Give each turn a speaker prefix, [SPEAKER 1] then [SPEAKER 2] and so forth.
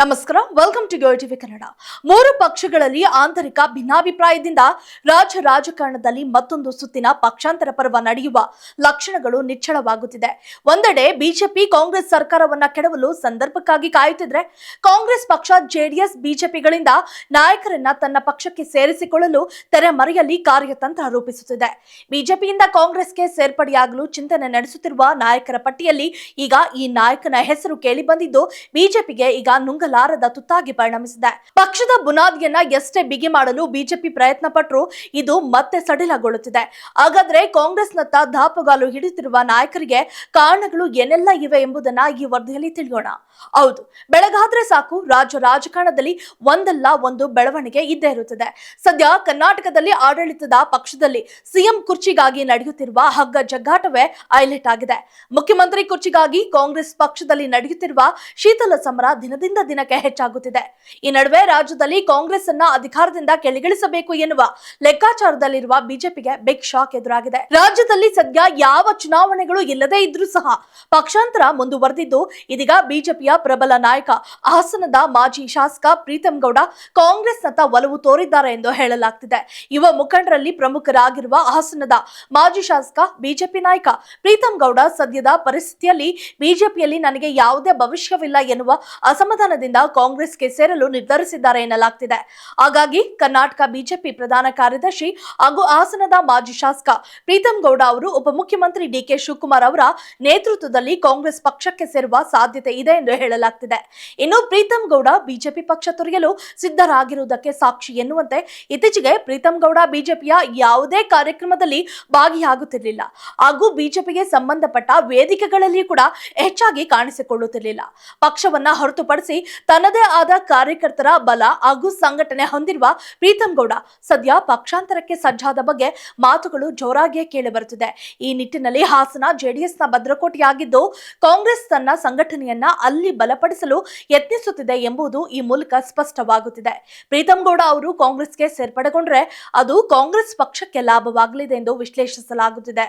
[SPEAKER 1] ನಮಸ್ಕಾರ. Welcome to go TV Kannada ಮೂರು ಪಕ್ಷಗಳಲ್ಲಿ ಆಂತರಿಕ ಭಿನ್ನಾಭಿಪ್ರಾಯದಿಂದ ರಾಜ್ಯ ರಾಜಕಾರಣದಲ್ಲಿ ಮತ್ತೊಂದು ಸುತ್ತಿನ ಪಕ್ಷಾಂತರ ಪರ್ವ ನಡೆಯುವ ಲಕ್ಷಣಗಳು ನಿಚ್ಚಳವಾಗುತ್ತಿದೆ. ಒಂದೆಡೆ ಬಿಜೆಪಿ ಕಾಂಗ್ರೆಸ್ ಸರ್ಕಾರವನ್ನ ಕೆಡವಲು ಸಂದರ್ಭಕ್ಕಾಗಿ ಕಾಯುತ್ತಿದ್ರೆ ಕಾಂಗ್ರೆಸ್ ಪಕ್ಷ, ಜೆಡಿಎಸ್ ಬಿಜೆಪಿಗಳಿಂದ ನಾಯಕರನ್ನ ತನ್ನ ಪಕ್ಷಕ್ಕೆ ಸೇರಿಸಿಕೊಳ್ಳಲು ತೆರೆಮರೆಯಲ್ಲಿ ಕಾರ್ಯತಂತ್ರ ರೂಪಿಸುತ್ತಿದೆ. ಬಿಜೆಪಿಯಿಂದ ಕಾಂಗ್ರೆಸ್ಗೆ ಸೇರ್ಪಡೆಯಾಗಲು ಚಿಂತನೆ ನಡೆಸುತ್ತಿರುವ ನಾಯಕರ ಪಟ್ಟಿಯಲ್ಲಿ ಈಗ ಈ ನಾಯಕನ ಹೆಸರು ಕೇಳಿಬಂದಿದ್ದು ಬಿಜೆಪಿಗೆ ಈಗ ನುಂಗಲಾರದ ತುತ್ತಾಗಿ ಪರಿಣಮಿಸಿದೆ. ಪಕ್ಷದ ಬುನಾದಿಯನ್ನ ಎಷ್ಟೇ ಬಿಗಿ ಮಾಡಲು ಬಿಜೆಪಿ ಪ್ರಯತ್ನ ಪಟ್ಟರು ಇದು ಮತ್ತೆ ಸಡಿಲಗೊಳ್ಳುತ್ತಿದೆ. ಹಾಗಾದ್ರೆ ಕಾಂಗ್ರೆಸ್ನತ್ತ ದಾಪುಗಾಲು ಹಿಡಿಯುತ್ತಿರುವ ನಾಯಕರಿಗೆ ಕಾರಣಗಳು ಏನೆಲ್ಲ ಇವೆ ಎಂಬುದನ್ನ ಈ ವರದಿಯಲ್ಲಿ ತಿಳಿಯೋಣ. ಹೌದು, ಬೆಳಗಾದ್ರೆ ಸಾಕು, ರಾಜ್ಯ ರಾಜಕಾರಣದಲ್ಲಿ ಒಂದಲ್ಲ ಒಂದು ಬೆಳವಣಿಗೆ ಇದ್ದೇ ಇರುತ್ತದೆ. ಸದ್ಯ ಕರ್ನಾಟಕದಲ್ಲಿ ಆಡಳಿತದ ಪಕ್ಷದಲ್ಲಿ ಸಿಎಂ ಕುರ್ಚಿಗಾಗಿ ನಡೆಯುತ್ತಿರುವ ಹಗ್ಗ ಜಗ್ಗಾಟವೇ ಹೈಲೈಟ್ ಆಗಿದೆ. ಮುಖ್ಯಮಂತ್ರಿ ಕುರ್ಚಿಗಾಗಿ ಕಾಂಗ್ರೆಸ್ ಪಕ್ಷದಲ್ಲಿ ನಡೆಯುತ್ತಿರುವ ಶೀತಲ ಸಮರ ದಿನದಿಂದ ದಿನಕ್ಕೆ ಹೆಚ್ಚಾಗುತ್ತಿದೆ. ಈ ನಡುವೆ ರಾಜ್ಯದಲ್ಲಿ ಕಾಂಗ್ರೆಸ್ ಅನ್ನ ಅಧಿಕಾರದಿಂದ ಕೆಳಗಿಳಿಸಬೇಕು ಎನ್ನುವ ಲೆಕ್ಕಾಚಾರದಲ್ಲಿರುವ ಬಿಜೆಪಿಗೆ ಬಿಗ್ ಶಾಕ್ ಎದುರಾಗಿದೆ. ರಾಜ್ಯದಲ್ಲಿ ಸದ್ಯ ಯಾವ ಚುನಾವಣೆಗಳು ಇಲ್ಲದೇ ಇದ್ರೂ ಸಹ ಪಕ್ಷಾಂತರ ಮುಂದುವರೆದಿದ್ದು, ಇದೀಗ ಬಿಜೆಪಿಯ ಪ್ರಬಲ ನಾಯಕ, ಹಾಸನದ ಮಾಜಿ ಶಾಸಕ ಪ್ರೀತಂ ಗೌಡ ಕಾಂಗ್ರೆಸ್ನತ್ತ ಒಲವು ತೋರಿದ್ದಾರೆ ಎಂದು ಹೇಳಲಾಗ್ತಿದೆ. ಯುವ ಮುಖಂಡರಲ್ಲಿ ಪ್ರಮುಖರಾಗಿರುವ ಹಾಸನದ ಮಾಜಿ ಶಾಸಕ, ಬಿಜೆಪಿ ನಾಯಕ ಪ್ರೀತಂ ಗೌಡ ಸದ್ಯದ ಪರಿಸ್ಥಿತಿಯಲ್ಲಿ ಬಿಜೆಪಿಯಲ್ಲಿ ನನಗೆ ಯಾವುದೇ ಭವಿಷ್ಯವಿಲ್ಲ ಎನ್ನುವ ಅಸಮಾಧಾನದಿಂದ ಕಾಂಗ್ರೆಸ್ಗೆ ಸೇರಲು ನಿರ್ಧರಿಸಿದ್ದಾರೆ ಎನ್ನಲಾಗ್ತಿದೆ. ಹಾಗಾಗಿ ಕರ್ನಾಟಕ ಬಿಜೆಪಿ ಪ್ರಧಾನ ಕಾರ್ಯದರ್ಶಿ ಹಾಗೂ ಹಾಸನದ ಮಾಜಿ ಶಾಸಕ ಪ್ರೀತಂ ಗೌಡ ಅವರು ಉಪಮುಖ್ಯಮಂತ್ರಿ ಡಿಕೆ ಶಿವಕುಮಾರ್ ಅವರ ನೇತೃತ್ವದಲ್ಲಿ ಕಾಂಗ್ರೆಸ್ ಪಕ್ಷಕ್ಕೆ ಸೇರುವ ಸಾಧ್ಯತೆ ಇದೆ ಎಂದು ಹೇಳಲಾಗ್ತಿದೆ. ಇನ್ನು ಪ್ರೀತಂ ಗೌಡ ಬಿಜೆಪಿ ಪಕ್ಷ ತೊರೆಯಲು ಸಿದ್ಧರಾಗಿರುವುದಕ್ಕೆ ಸಾಕ್ಷಿ ಎನ್ನುವಂತೆ ಇತ್ತೀಚೆಗೆ ಪ್ರೀತಂ ಗೌಡ ಬಿಜೆಪಿಯ ಯಾವುದೇ ಕಾರ್ಯಕ್ರಮದಲ್ಲಿ ಭಾಗಿಯಾಗುತ್ತಿರಲಿಲ್ಲ. ಹಾಗೂ ಬಿಜೆಪಿಗೆ ಸಂಬಂಧಪಟ್ಟ ವೇದಿಕೆಗಳಲ್ಲಿ ಕೂಡ ಹೆಚ್ಚಾಗಿ ಕಾಣಿಸಿಕೊಳ್ಳುತ್ತಿರಲಿಲ್ಲ. ಪಕ್ಷವನ್ನ ಹೊರತುಪಡಿಸಿ ತನ್ನದೇ ಆದ ಕಾರ್ಯಕರ್ತರ ಬಲ ಹಾಗೂ ಸಂಘಟನೆ ಹೊಂದಿರುವ ಪ್ರೀತಂ ಗೌಡ ಸದ್ಯ ಪಕ್ಷಾಂತರಕ್ಕೆ ಸಜ್ಜಾದ ಬಗ್ಗೆ ಮಾತುಗಳು ಜೋರಾಗಿಯೇ ಕೇಳಿ ಬರುತ್ತಿದೆ ಈ ನಿಟ್ಟಿನಲ್ಲಿ ಹಾಸನ ಜೆಡಿಎಸ್ನ ಭದ್ರಕೋಟೆಯಾಗಿದ್ದು, ಕಾಂಗ್ರೆಸ್ ತನ್ನ ಸಂಘಟನೆಯನ್ನ ಅಲ್ಲಿ ಬಲಪಡಿಸಲು ಯತ್ನಿಸುತ್ತಿದೆ ಎಂಬುದು ಈ ಮೂಲಕ ಸ್ಪಷ್ಟವಾಗುತ್ತಿದೆ. ಪ್ರೀತಂ ಗೌಡ ಅವರು ಕಾಂಗ್ರೆಸ್ಗೆ ಸೇರ್ಪಡೆಗೊಂಡ್ರೆ ಅದು ಕಾಂಗ್ರೆಸ್ ಪಕ್ಷಕ್ಕೆ ಲಾಭವಾಗಲಿದೆ ಎಂದು ವಿಶ್ಲೇಷಿಸಲಾಗುತ್ತಿದೆ.